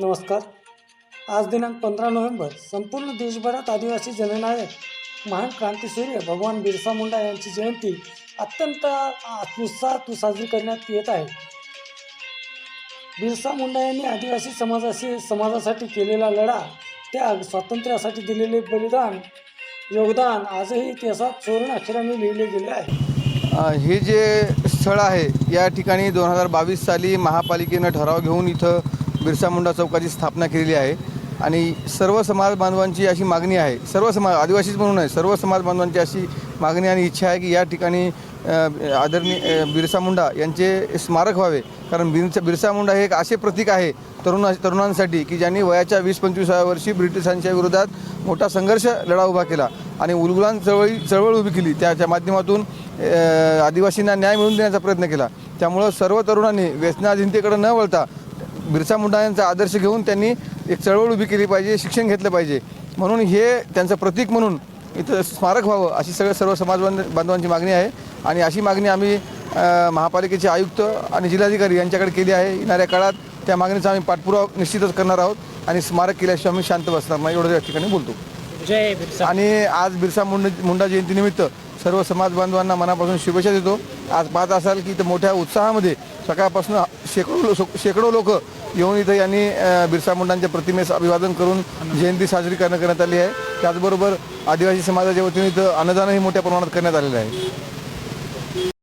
नमस्कार. आज दिनांक पंधरा नोव्हेंबर संपूर्ण देशभरात आदिवासी जननायक महान क्रांतीसूर्य भगवान बिरसा मुंडा यांची जयंती अत्यंत उत्साहात साजरी करण्यात येत आहे. बिरसा मुंडा यांनी आदिवासी समाजाशी समाजासाठी केलेला लढा त्याग स्वातंत्र्यासाठी दिलेले बलिदान योगदान आजही इतिहासात सुवर्ण अक्षराने लिहिले गेले आहे. हे जे स्थळ आहे या ठिकाणी दोन हजार बावीस साली महापालिकेनं ठराव घेऊन इथं बिरसा मुंडा चौकाची स्थापना केलेली आहे. आणि सर्व समाज बांधवांची अशी मागणी आहे. सर्व समाज आदिवासीच म्हणून आहे सर्व समाज बांधवांची अशी मागणी आणि इच्छा आहे की या ठिकाणी आदरणीय बिरसा मुंडा यांचे स्मारक व्हावे. कारण बिरसा बिरसा मुंडा हे एक असे प्रतीक आहे तरुणा तरुणांसाठी की ज्यांनी वयाच्या वीस पंचवीसाव्या वर्षी ब्रिटिशांच्या विरोधात मोठा संघर्ष लढा उभा केला आणि उलगुलान चळवळी चळवळ उभी केली. त्याच्या माध्यमातून आदिवासींना न्याय मिळवून देण्याचा प्रयत्न केला. त्यामुळं सर्व तरुणांनी व्यसनाधीनतेकडे न वळता बिरसा मुंडा यांचा आदर्श घेऊन त्यांनी एक चळवळ उभी केली पाहिजे शिक्षण घेतलं पाहिजे. म्हणून हे त्यांचं प्रतीक म्हणून इथं स्मारक व्हावं अशी सगळं सर्व समाज बांध बांधवांची मागणी आहे. आणि अशी मागणी आम्ही महापालिकेचे आयुक्त आणि जिल्हाधिकारी यांच्याकडे केली आहे. येणाऱ्या काळात त्या मागणीचा आम्ही पाठपुरावा निश्चितच करणार आहोत आणि स्मारक केल्याशिवाय आम्ही शांत बसणार नाही एवढं या ठिकाणी बोलतो. आणि आज बिरसा मुंडा मुंडा जयंतीनिमित्त सर्व समाज बांधवांना मनापासून शुभेच्छा देतो. आज पाहत असाल की इथं मोठ्या उत्साहामध्ये सकाळपासून शेकडो शेकडो लोक येऊन इथं यांनी बिरसा मुंडांच्या प्रतिमेस अभिवादन करून जयंती साजरी करण्यात करण्यात आली आहे. त्याचबरोबर आदिवासी समाजाच्या वतीने इथं अन्नदानही मोठ्या प्रमाणात करण्यात आलेलं आहे.